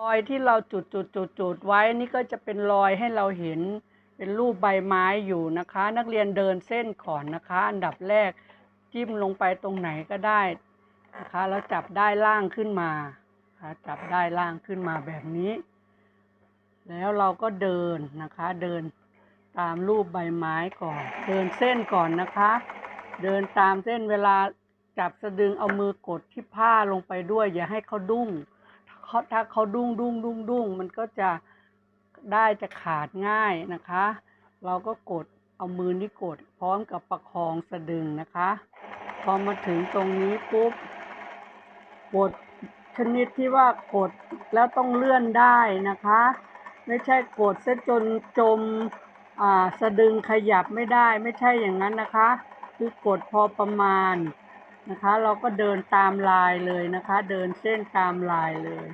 รอยที่เราจุดจุดจุดจุดไว้นี่ก็จะเป็นรอยให้เราเห็นเป็นรูปใบไม้อยู่นะคะ นักเรียนเดินเส้นก่อนนะคะ อันดับแรกจิ้มลงไปตรงไหนก็ได้นะคะแล้วจับได้ล่างขึ้นมานะคะจับได้ล่างขึ้นมาแบบนี้ แล้วเราก็เดินนะคะ เดินตามรูปใบไม้ก่อน เดินเส้นก่อนนะคะ เดินตามเส้นเวลาจับสะดึงเอามือกดที่ผ้าลงไปด้วย อย่าให้เขาดุ้ง เขาถ้าเขาดุ้งดุ้งดุ้งดุ้งมันก็จะได้จะขาดง่ายนะคะ เราก็กดเอามือนี่กด พร้อมกับประคองสะดึงนะคะ พอมาถึงตรงนี้ปุ๊บกดชนิดที่ว่ากดแล้วต้องเลื่อนได้นะคะ ไม่ใช่กดซะจนจมอ่าสะดึงขยับไม่ได้ไม่ใช่อย่างนั้นนะคะ คือกดพอประมาณ นะคะ เราก็เดินตามลายเลยนะคะ เดินเส้นตามลายเลย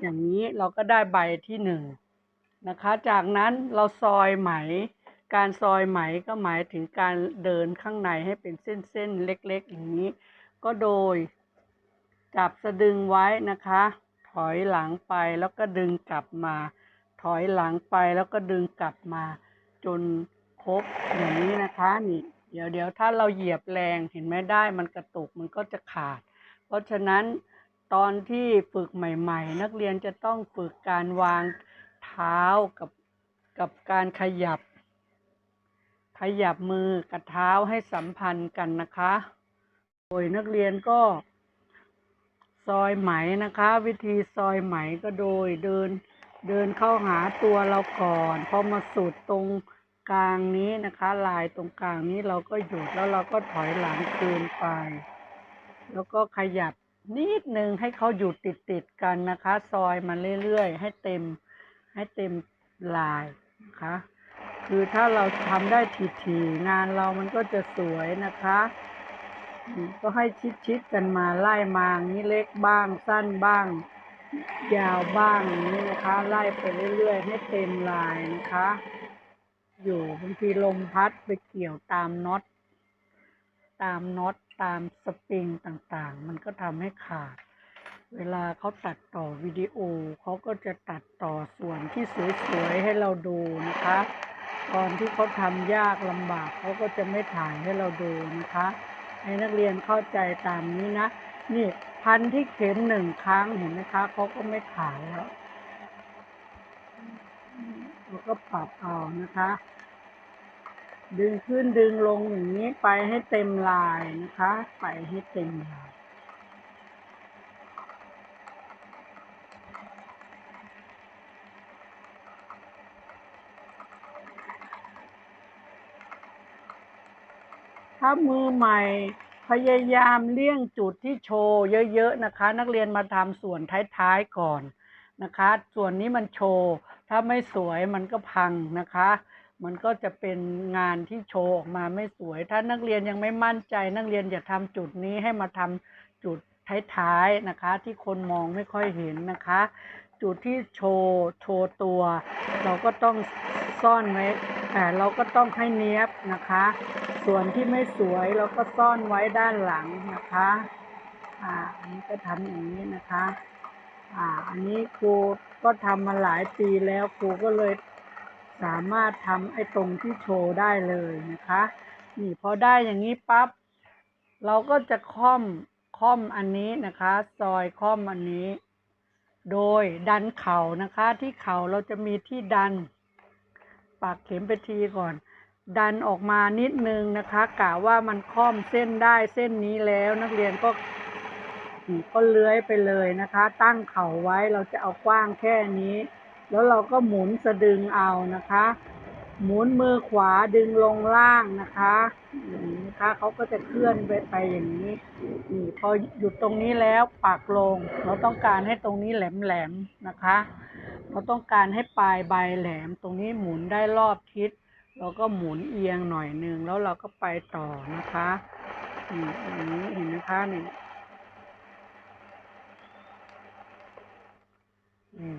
อย่างนี้เราก็ได้ใบที่หนึ่งนะคะ จากนั้นเราซอยไหม การซอยไหมก็หมายถึงการเดินข้างในให้เป็นเส้นๆเล็กๆอย่างนี้ ก็โดย จับสะดึงไว้นะคะ ถอยหลังไปแล้วก็ดึงกลับมา ถอยหลังไปแล้วก็ดึงกลับมา จนครบอย่างนี้นะคะนี่ เดี๋ยวเดี๋ยวถ้าเราเหยียบแรงเห็นไหมได้มันกระตุกมันก็จะขาด เพราะฉะนั้นตอนที่ฝึกใหม่ ๆ นักเรียนจะต้องฝึกการวางเท้ากับกับการขยับ ขยับมือกับเท้าให้สัมพันธ์กันนะคะโดยนักเรียนก็ซอยไหมนะคะ วิธีซอยไหมก็โดยเดินเดินเข้าหาตัวเราก่อน พอมาสุดตรง กลางนี้นะคะ ลายตรงกลางนี้เราก็หยุดแล้วเราก็ถอยหลังคืนไป แล้วก็ขยับนิดนึงให้เขาอยู่ติดติดๆกันนะคะ ซอยมันเรื่อยๆ ให้เต็มให้เต็มลายนะคะ คือถ้าเราทำได้ถี่ๆงานเรามันก็จะสวยนะคะ ก็ให้ชิดๆกันมาไล่มางนี้เล็กบ้างสั้นบ้าง ยาวบ้างอย่างนี้นะคะ ไล่ไปเรื่อยๆ ให้เต็มลายนะคะ อยู่บางทีลมพัดไปเกี่ยวตามน็อตตามน็อตตามสปริงต่างๆ มันก็ทำให้ขาด เวลาเขาตัดต่อวิดีโอเขาก็จะตัดต่อส่วนที่สวยๆให้เราดูนะคะ ตอนที่เขาทำยากลำบากเขาก็จะไม่ถ่ายให้เราดูนะคะ ให้นักเรียนเข้าใจตามนี้นะ นี่พันที่เข็มหนึ่งครั้งเห็นไหมคะเขาก็ไม่ถ่ายแล้ว เราก็ปรับเอานะคะ ดึงขึ้นดึงลงอย่างนี้ไปให้เต็มลายนะคะ ไปให้เต็มลายถ้ามือใหม่พยายามเลี่ยงจุดที่โชว์เยอะๆนะคะ นักเรียนมาทำส่วนท้ายๆก่อนนะคะ ส่วนนี้มันโชว์ ถ้าไม่สวยมันก็พังนะคะ มันก็จะเป็นงานที่โชว์ออกมาไม่สวย ถ้านักเรียนยังไม่มั่นใจ นักเรียนอย่าทำจุดนี้ให้มาทำจุดท้ายๆนะคะ ที่คนมองไม่ค่อยเห็นนะคะ จุดที่โชว์โชว์ตัว เราก็ต้องซ่อนไว้แต่เราก็ต้องให้เนี้ยบนะคะ ส่วนที่ไม่สวยเราก็ซ่อนไว้ด้านหลังนะคะ อ่า อันนี้ก็ทำอย่างนี้นะคะ อ่า อันนี้ครูก็ทำมาหลายปีแล้วครูก็เลยสามารถทำไอ้ตรงที่โชว์ได้เลยนะคะ นี่พอได้อย่างนี้ปั๊บเราก็จะค่อมค่อมอันนี้นะคะ ซอยค่อมอันนี้ โดยดันเข่านะคะ ที่เข่าเราจะมีที่ดัน ปากเข็มไปทีก่อน ดันออกมานิดนึงนะคะกะว่ามันค่อมเส้นได้เส้นนี้แล้วนักเรียนก็ ก็เลื้อยไปเลยนะคะ ตั้งเข่าไว้เราจะเอากว้างแค่นี้ แล้วเราก็หมุนสะดึงเอานะคะ หมุนมือขวาดึงลงล่างนะคะอย่างนี้นะคะเขาก็จะเคลื่อนไปไปอย่างนี้นี่พอหยุดตรงนี้แล้วปักลง เราต้องการให้ตรงนี้แหลมๆนะคะ เราต้องการให้ปลายใบแหลม ตรงนี้หมุนได้รอบทิศเราก็หมุนเอียงหน่อยหนึ่งแล้วเราก็ไปต่อนะคะนี่อย่างนี้เห็นไหมคะนี่ นี่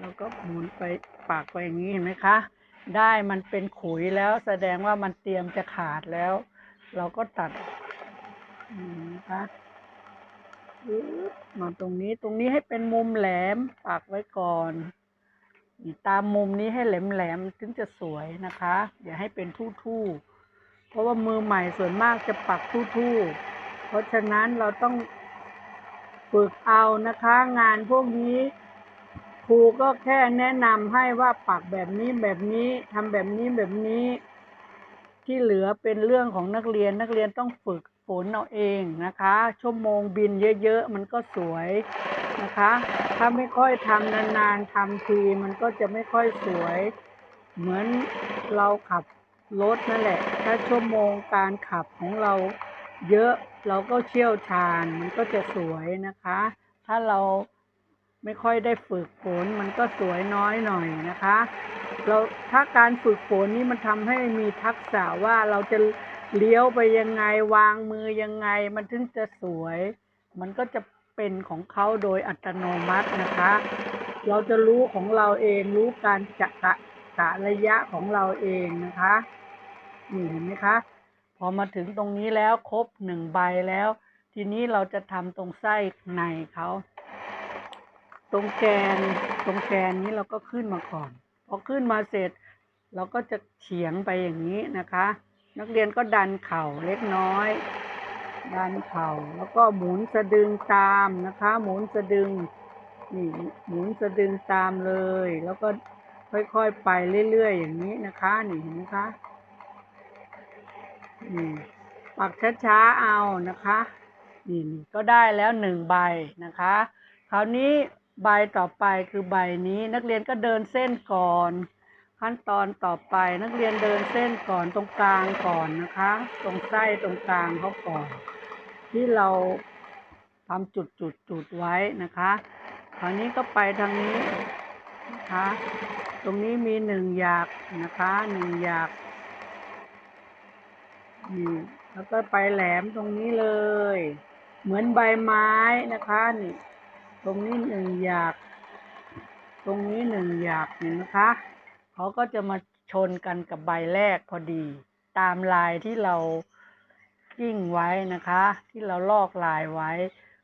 แล้วก็หมุนไปปากไปอย่างนี้เห็นไหมคะ ได้มันเป็นขุยแล้วแสดงว่ามันเตรียมจะขาดแล้ว เราก็ตัดนะคะมาตรงนี้ตรงนี้ให้เป็นมุมแหลมปักไว้ก่อนตามมุมนี้ให้แหลมแหลมๆถึงจะสวยนะคะอย่าให้เป็นทู่ๆเพราะว่ามือใหม่ส่วนมากจะปักทู่ๆเพราะฉะนั้นเราต้องฝึกเอานะคะ งานพวกนี้ รูก็แค่แนะนำให้ว่าปักแบบนี้แบบนี้ทำแบบนี้แบบนี้ ที่เหลือเป็นเรื่องของนักเรียนนักเรียนต้องฝึกฝนเอาเองนะคะ ชั่วโมงบินเยอะๆ มันก็สวยนะคะ ถ้าไม่ค่อยทำนานๆทำทีมันก็จะไม่ค่อยสวย เหมือนเราขับรถนั่นแหละ ถ้าชั่วโมงการขับของเราเยอะเราก็เชี่ยวชาญมันก็จะสวยนะคะ ถ้าเรา ไม่ค่อยได้ฝึกฝนมันก็สวยน้อยหน่อยนะคะเราถ้าการฝึกฝนนี่มันทำให้มีทักษะว่าเราจะเลี้ยวไปยังไงวางมือยังไง มันถึงจะสวย มันก็จะเป็นของเขาโดยอัตโนมัตินะคะ เราจะรู้ของเราเองรู้การจะกะกะระยะของเราเองนะคะนี่เห็นไหมคะพอมาถึงตรงนี้แล้วครบหนึ่งใบแล้ว ทีนี้เราจะทำตรงไส้ในเขา ตรงแกนตรงแกนนี้เราก็ขึ้นมาก่อนพอขึ้นมาเสร็จ เราก็จะเฉียงไปอย่างนี้นะคะ นักเรียนก็ดันเข่าเล็กน้อย ดันเข่าแล้วก็หมุนสะดึงตามนะคะ หมุนสะดึงนี่หมุนสะดึงตามเลย แล้วก็ค่อยๆไปเรื่อยๆอย่างนี้นะคะนี่เห็นไหมคะนี่ปักช้าๆเอานะคะนี่นี่ก็ได้แล้วหนึ่งใบนะคะ คราวนี้ ใบต่อไปคือใบนี้นักเรียนก็เดินเส้นก่อน ขั้นตอนต่อไปนักเรียนเดินเส้นก่อนตรงกลางก่อนนะคะ ตรงไส้ตรงกลางเขาก่อน ที่เราทำจุดจุดจุดไว้นะคะคราวนี้ก็ไปทางนี้นะคะ ตรงนี้มีหนึ่งหยากนะคะหนึ่งหยากนี่แล้วก็ไปแหลมตรงนี้เลย เหมือนใบไม้นะคะนี่ ตรงนี้หนึ่งอยาก ตรงนี้หนึ่งอยากเห็นไหมคะเขาก็จะมาชนกันกับใบแรกพอดี ตามลายที่เรากิ้งไว้นะคะ ที่เราลอกลายไว้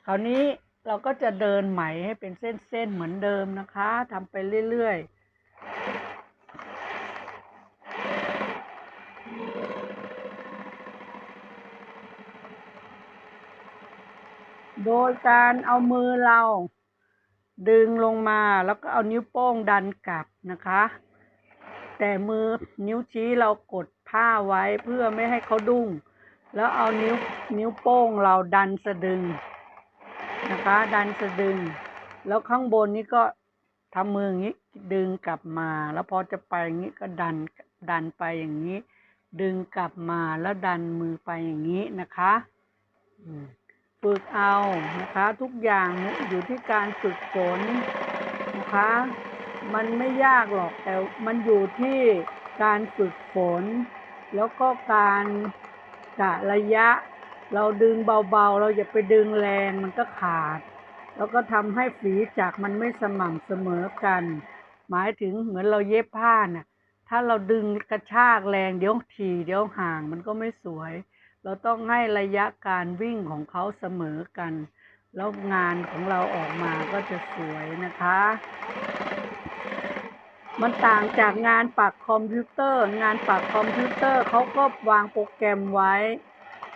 คราวนี้เราก็จะเดินไหมให้เป็นเส้นๆเหมือนเดิมนะคะทำไปเรื่อยๆ โดยการเอามือเรา ดึงลงมาแล้วก็เอานิ้วโป้งดันกลับนะคะ แต่มือนิ้วชี้เรากดผ้าไว้เพื่อไม่ให้เขาดุ้ง แล้วเอานิ้วนิ้วโป้งเราดันสะดึงนะคะ ดันสะดึง แล้วข้างบนนี้ก็ทำมืออย่างนี้ดึงกลับมา แล้วพอจะไปอย่างนี้ก็ดันดันไปอย่างนี้ ดึงกลับมาแล้วดันมือไปอย่างนี้นะคะ อืม ฝึกเอานะคะ ทุกอย่างอยู่ที่การฝึกฝนนะคะ มันไม่ยากหรอกแต่มันอยู่ที่การฝึกฝน แล้วก็การกะระยะ เราดึงเบาๆ เราอย่าไปดึงแรงมันก็ขาด แล้วก็ทำให้ฝีจักมันไม่สม่ำเสมอกัน หมายถึงเหมือนเราเย็บผ้าน่ะถ้าเราดึงกระชากแรงเดี๋ยวทีเดี๋ยวห่างมันก็ไม่สวย เราต้องให้ระยะการวิ่งของเขาเสมอกัน แล้วงานของเราออกมาก็จะสวยนะคะ มันต่างจากงานปักคอมพิวเตอร์ งานปักคอมพิวเตอร์เขาก็วางโปรแกรมไว้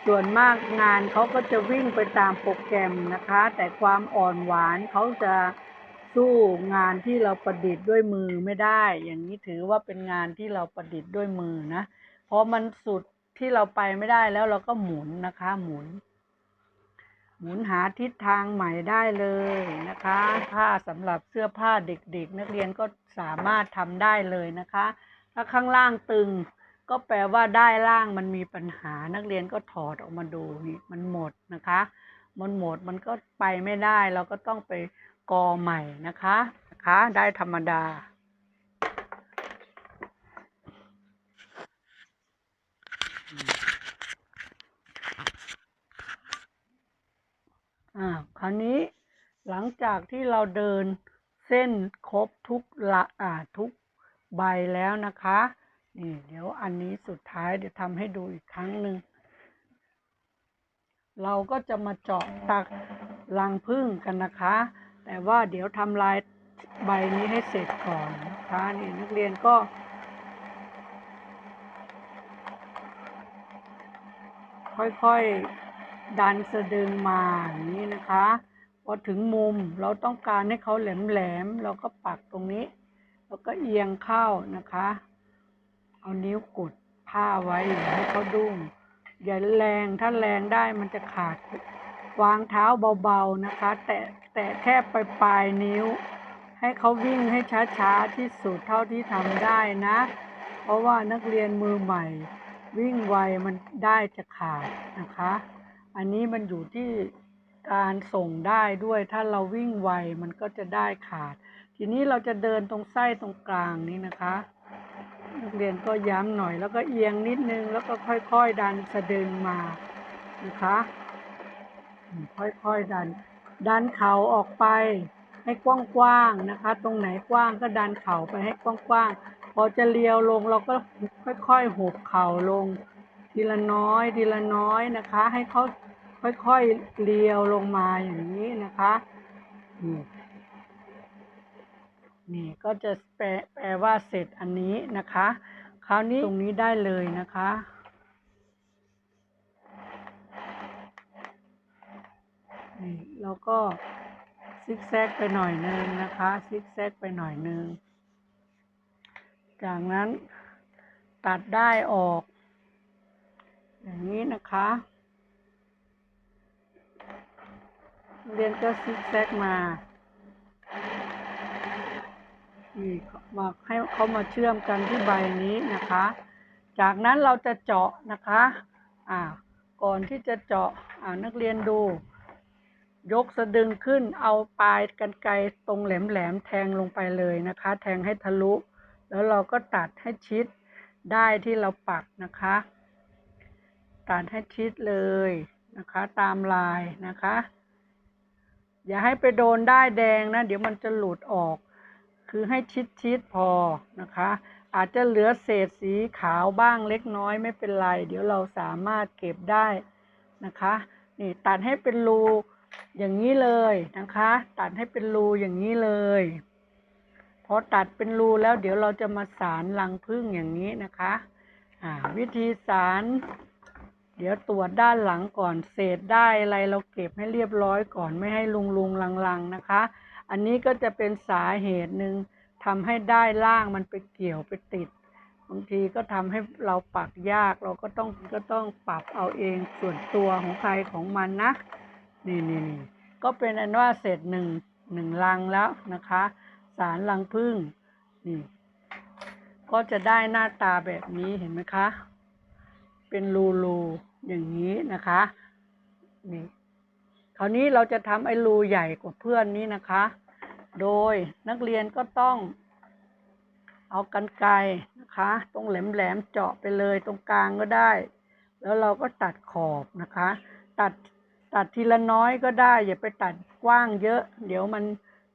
ส่วนมากงานเขาก็จะวิ่งไปตามโปรแกรมนะคะ แต่ความอ่อนหวานเขาจะสู้งานที่เราประดิษฐ์ด้วยมือไม่ได้ อย่างนี้ถือว่าเป็นงานที่เราประดิษฐ์ด้วยมือนะ เพอมันสุด ที่เราไปไม่ได้แล้วเราก็หมุนนะคะ หมุน หมุนหาทิศทางใหม่ได้เลยนะคะ ผ้าสำหรับเสื้อผ้าเด็กๆ นักเรียนก็สามารถทำได้เลยนะคะ ถ้าข้างล่างตึงก็แปลว่าได้ล่างมันมีปัญหานักเรียนก็ถอดออกมาดูนี่มันหมดนะคะ มันหมดมันก็ไปไม่ได้ เราก็ต้องไปกอใหม่นะคะนะคะ ได้ธรรมดา อ่าคราวนี้หลังจากที่เราเดินเส้นครบทุกละอ่าทุกใบแล้วนะคะนี่เดี๋ยวอันนี้สุดท้ายเดี๋ยวทำให้ดูอีกครั้งหนึ่งเราก็จะมาเจาะตักรังผึ้งกันนะคะ แต่ว่าเดี๋ยวทำลายใบนี้ให้เสร็จก่อนนะคะนี่นักเรียนก็ ค่อยๆ ดันสะดึงมาอย่างนี้นะคะ พอถึงมุมเราต้องการให้เขาแหลมๆเราก็ปักตรงนี้ แล้วก็เอียงเข้านะคะ เอานิ้วกดผ้าไว้อย่าให้เขาดุ้งอย่าแรงถ้าแรงได้มันจะขาดวางเท้าเบาๆนะคะ แต่แต่แค่ปลายปลายนิ้ว ให้เขาวิ่งให้ช้าๆที่สุดเท่าที่ทำได้นะ เพราะว่านักเรียนมือใหม่ วิ่งไวมันได้จะขาดนะคะ อันนี้มันอยู่ที่การส่งได้ด้วยถ้าเราวิ่งไวมันก็จะได้ขาด ทีนี้เราจะเดินตรงไส้ตรงกลางนี้นะคะนักเรียนก็ย้ำหน่อยแล้วก็เอียงนิดนึงแล้วก็ค่อยๆดันสะดึงมานะคะ ค่อยๆดัน ดันเข่าออกไปให้กว้างๆนะคะ ตรงไหนกว้างก็ดันเข่าไปให้กว้างๆพอจะเลียวลงเราก็ค่อยๆหุบเข่าลง ทีละน้อยทีละน้อยนะคะ ให้เขาค่อยๆเลียวลงมาอย่างนี้นะคะนี่นี่ก็จะแปลแปลว่าเสร็จอันนี้นะคะ คราวนี้ตรงนี้ได้เลยนะคะนี่แล้วก็ซิกแซกไปหน่อยนึงนะคะซิกแซกไปหน่อยนึง จากนั้นตัดได้ออก อย่างนี้นะคะ เรียนก็ซิกแซกมานี่มาให้เขามาเชื่อมกันที่ใบนี้นะคะ จากนั้นเราจะเจาะนะคะอ่าก่อนที่จะเจาะอ่านักเรียนดู ยกสะดึงขึ้นเอาปลายกันไกรตรงแหลมๆแทงลงไปเลยนะคะ แทงให้ทะลุ แล้วเราก็ตัดให้ชิดได้ที่เราปักนะคะ ตัดให้ชิดเลยนะคะตามลายนะคะ อย่าให้ไปโดนได้ายแดงนะ เดี๋ยวมันจะหลุดออก คือให้ชิดชิดๆพอนะคะ อาจจะเหลือเศษสีขาวบ้างเล็กน้อยไม่เป็นไร เดี๋ยวเราสามารถเก็บได้นะคะ นี่ตัดให้เป็นรูอย่างนี้เลยนะคะ ตัดให้เป็นรูอย่างนี้เลยพอตัดเป็นรูแล้วเดี๋ยวเราจะมาสารรังผึ้งอย่างนี้นะคะ วิธีสาร เดี๋ยวตรวจด้านหลังก่อนเศษได้อะไรเราเก็บให้เรียบร้อยก่อนไม่ให้ลุงลุงลังลังๆนะคะ อันนี้ก็จะเป็นสาเหตุหนึ่งทำให้ได้ล่างมันไปเกี่ยวไปติดบางทีก็ทำให้เราปักยากเราก็ต้องก็ต้องปรับเอาเองส่วนตัวของใครของมันนะนี่นี่นี่ก็เป็นอันว่าเสร็จหนึ่งหนึ่งลังแล้วนะคะ สารลังผึ้งนี่ก็จะได้หน้าตาแบบนี้เห็นไหมคะ เป็นรูรู อย่างนี้นะคะนี่คราวนี้เราจะทำไอ้รูใหญ่กว่าเพื่อนนี้นะคะ โดยนักเรียนก็ต้อง เอากันไกรนะคะ ตรงแหลมๆเจาะไปเลยตรงกลางก็ได้ แล้วเราก็ตัดขอบนะคะ ตัดตัดทีละน้อยก็ได้ อย่าไปตัดกว้างเยอะ เดี๋ยวมัน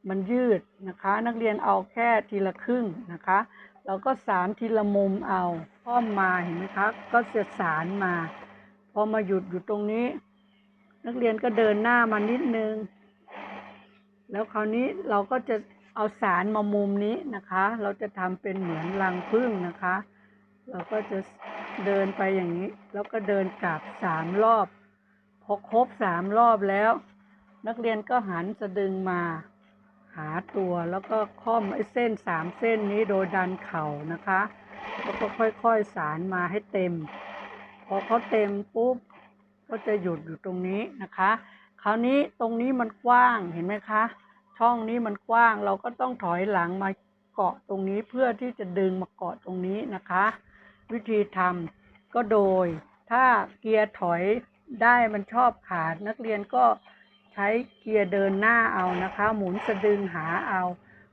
มันยืดนะคะ นักเรียนเอาแค่ทีละครึ่งนะคะเราก็สารทีละมุมเอาอ้อมมาเห็นไหมคะ ก็จะสารมา พอมาหยุดอยู่ตรงนี้ นักเรียนก็เดินหน้ามานิดนึง แล้วคราวนี้เราก็จะเอาสารมามุมนี้นะคะ เราจะทำเป็นเหมือนรังผึ้งนะคะ เราก็จะเดินไปอย่างนี้ แล้วก็เดินกลับสามรอบ พอครบสามรอบแล้ว นักเรียนก็หันสะดึงมาหาตัวแล้วก็ค่อมไอ้เส้นสามเส้นนี้โดยดันเข่านะคะ แล้วก็ค่อยๆสารมาให้เต็ม พอเขาเต็มปุ๊บก็จะหยุดอยู่ตรงนี้นะคะ คราวนี้ตรงนี้มันกว้างเห็นไหมคะ ช่องนี้มันกว้างเราก็ต้องถอยหลังมาเกาะตรงนี้เพื่อที่จะดึงมาเกาะตรงนี้นะคะ วิธีทำก็โดย ถ้าเกียร์ถอยได้มันชอบขาดนักเรียนก็ใช้เกียร์เดินหน้าเอานะคะ หมุนสะดึงหาเอา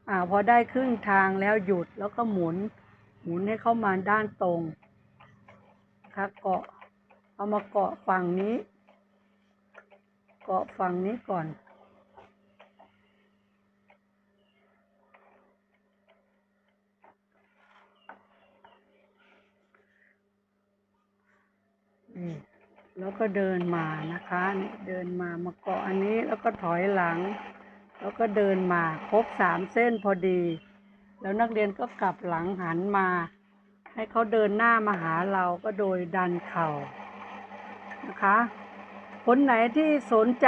อ่าพอได้ครึ่งทางแล้วหยุดแล้วก็หมุน หมุนให้เข้ามาด้านตรง นะคะ เกาะ เอามาเกาะฝั่งนี้ เกาะฝั่งนี้ก่อน นี่แล้วก็เดินมานะคะเดินมามาเกาะอันนี้แล้วก็ถอยหลัง แล้วก็เดินมาครบสามเส้นพอดี แล้วนักเรียนก็กลับหลังหันมา ให้เขาเดินหน้ามาหาเราก็โดยดันเข่านะคะ คนไหนที่สนใจ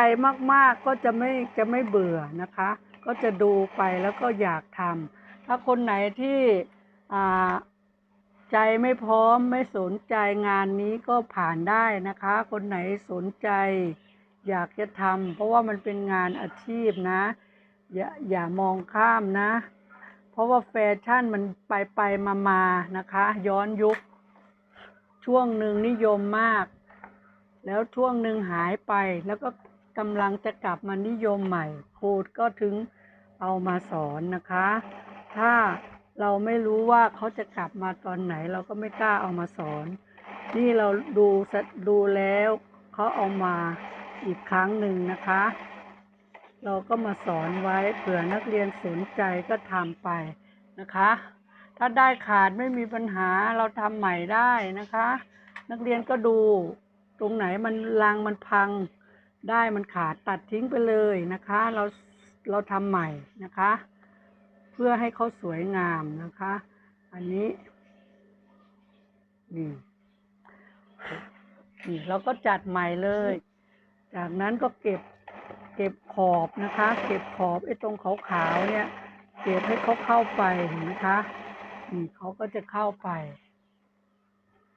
มากๆก็จะไม่จะไม่เบื่อนะคะ ก็จะดูไปแล้วก็อยากทำถ้าคนไหนที่อ่าใจไม่พร้อมไม่สนใจงานนี้ก็ผ่านได้นะคะ คนไหนสนใจอยากจะทำเพราะว่ามันเป็นงานอาชีพนะ อย่าอย่ามองข้ามนะ เพราะว่าแฟชั่นมันไปไปมามานะคะ ย้อนยุค ช่วงหนึ่งนิยมมาก แล้วช่วงหนึ่งหายไปแล้วก็กำลังจะกลับมานิยมใหม่ครูก็ถึงเอามาสอนนะคะ ถ้าเราไม่รู้ว่าเขาจะกลับมาตอนไหน เราก็ไม่กล้าเอามาสอน นี่เราดูดูแล้วเขาเอามาอีกครั้งหนึ่งนะคะ เราก็มาสอนไว้เผื่อนักเรียนสนใจก็ทำไปนะคะ ถ้าได้ขาดไม่มีปัญหาเราทำใหม่ได้นะคะ นักเรียนก็ดูตรงไหนมันรังมันพัง ได้มันขาดตัดทิ้งไปเลยนะคะ เราเราทำใหม่นะคะ เพื่อให้เขาสวยงามนะคะ อันนี้นี่นี่เราก็จัดใหม่เลย จากนั้นก็เก็บ เก็บขอบนะคะ เก็บขอบไอ้ตรงขาวๆเนี่ยเก็บให้เขาเข้าไปนไหมคะนี่เขาก็จะเข้าไป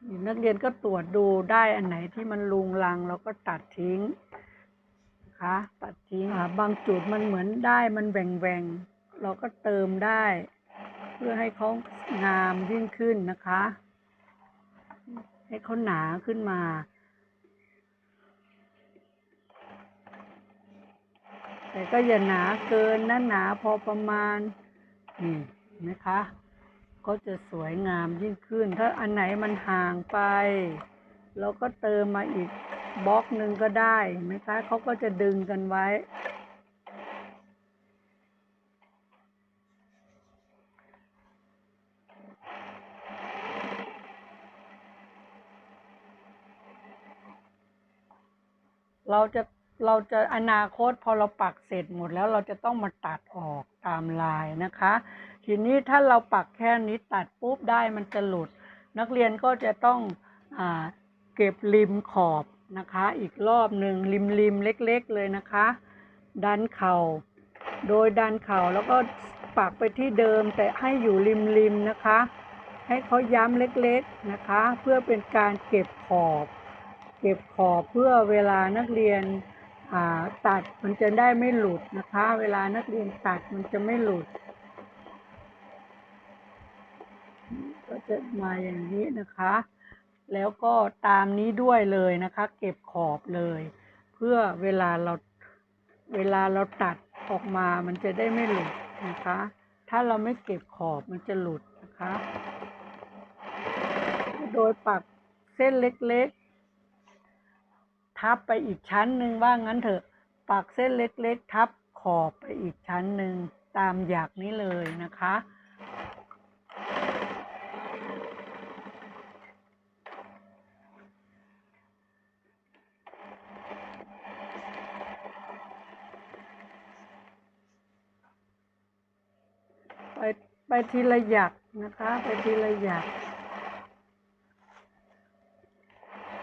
นี่นักเรียนก็ตรวจดูได้อันไหนที่มันลุงลังเราก็ตัดทิ้งนะคะตัดทิ้งอ่าบางจุดมันเหมือนได้มันแหว่งแหวงๆเราก็เติมได้ เพื่อให้เขางามยิ่งขึ้นนะคะ ให้เขาหนาขึ้นมา แต่ก็อย่าหนาเกินนะหนาพอประมาณ นี่นไหมคะ ก็จะสวยงามยิ่งขึ้น ถ้าอันไหนมันห่างไป เราก็เติมมาอีกบล็อกหนึ่งก็ได้ไหมคะเขาก็จะดึงกันไว้ เราจะ เราจะอนาคตพอเราปักเสร็จหมดแล้วเราจะต้องมาตัดออกตามลายนะคะ ทีนี้ถ้าเราปักแค่นี้ตัดปุ๊บได้มันจะหลุด นักเรียนก็จะต้องอเก็บริมขอบนะคะ อีกรอบหนึ่งริมริมเล็กๆเลยนะคะ ดันเข่า โดยดันเข่าแล้วก็ปักไปที่เดิมแต่ให้อยู่ริมริมนะคะ ให้เขาย้ำเล็กๆนะคะ เพื่อเป็นการเก็บขอบ เก็บขอบเพื่อเวลานักเรียน ตัดมันจะได้ไม่หลุดนะคะ เวลานักเรียนตัดมันจะไม่หลุด ก็จะมาอย่างนี้นะคะ แล้วก็ตามนี้ด้วยเลยนะคะ เก็บขอบเลย เพื่อเวลาเราเวลาเราตัดออกมามันจะได้ไม่หลุดนะคะ ถ้าเราไม่เก็บขอบมันจะหลุดนะคะ โดยปักเส้นเล็ก ทับไปอีกชั้นหนึ่งว่างั้นเถอะ ปักเส้นเล็กๆ ทับขอบไปอีกชั้นหนึ่งตามอยากนี้เลยนะคะ ไปไปทีละหยักนะคะ ไปทีละหยัก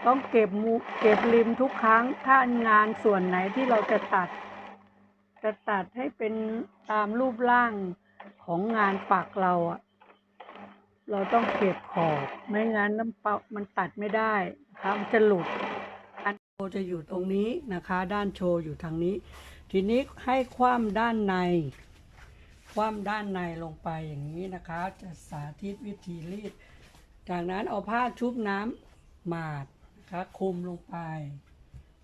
ต้องเก็บมุเก็บริมทุกครั้ง ถ้างานส่วนไหนที่เราจะตัด จะตัดให้เป็นตามรูปร่างของงานปักเราอะเราต้องเก็บขอบไม่งั้นน้ำเปามันตัดไม่ได้นะคะมันจะหลุด อันโชจะอยู่ตรงนี้นะคะ ด้านโชว์อยู่ทางนี้ ทีนี้ให้คว่ำด้านใน คว่ำด้านในลงไปอย่างนี้นะคะ จะสาธิตวิธีรีด จากนั้นเอาผ้าชุบน้ำหมาด นะคะคุมลงไป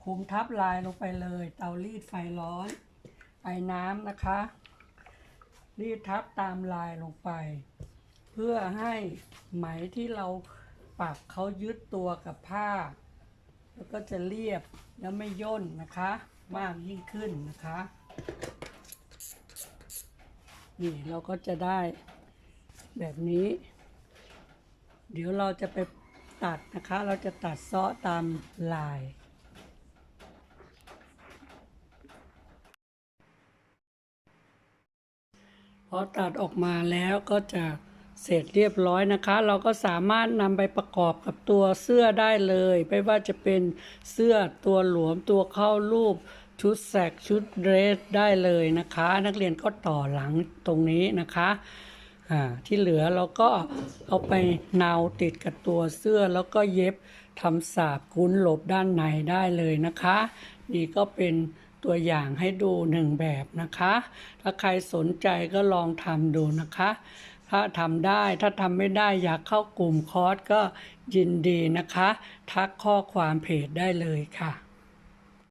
คุมทับลายลงไปเลย เตารีดไฟร้อนไอ้น้ำนะคะ รีดทับตามลายลงไป เพื่อให้ไหมที่เราปักเขายึดตัวกับผ้า แล้วก็จะเรียบแล้วไม่ย่นนะคะ มากยิ่งขึ้นนะคะนี่เราก็จะได้แบบนี้ เดี๋ยวเราจะไป ตัดนะคะ เราจะตัดเซาะตามลาย พอตัดออกมาแล้วก็จะเสร็จเรียบร้อยนะคะ เราก็สามารถนำไปประกอบกับตัวเสื้อได้เลย ไม่ว่าจะเป็นเสื้อตัวหลวมตัวเข้ารูป ชุดแสกชุดเรสได้เลยนะคะ นักเรียนก็ต่อหลังตรงนี้นะคะ อ่าที่เหลือเราก็เอาไปนาวติดกับตัวเสื้อแล้วก็เย็บทำสาบคุ้นหลบด้านในได้เลยนะคะ นี่ก็เป็นตัวอย่างให้ดูหนึ่งแบบนะคะ ถ้าใครสนใจก็ลองทำดูนะคะ ถ้าทำได้ถ้าทำไม่ได้อยากเข้ากลุ่มคอร์สก็ยินดีนะคะ ทักข้อความเพจได้เลยค่ะ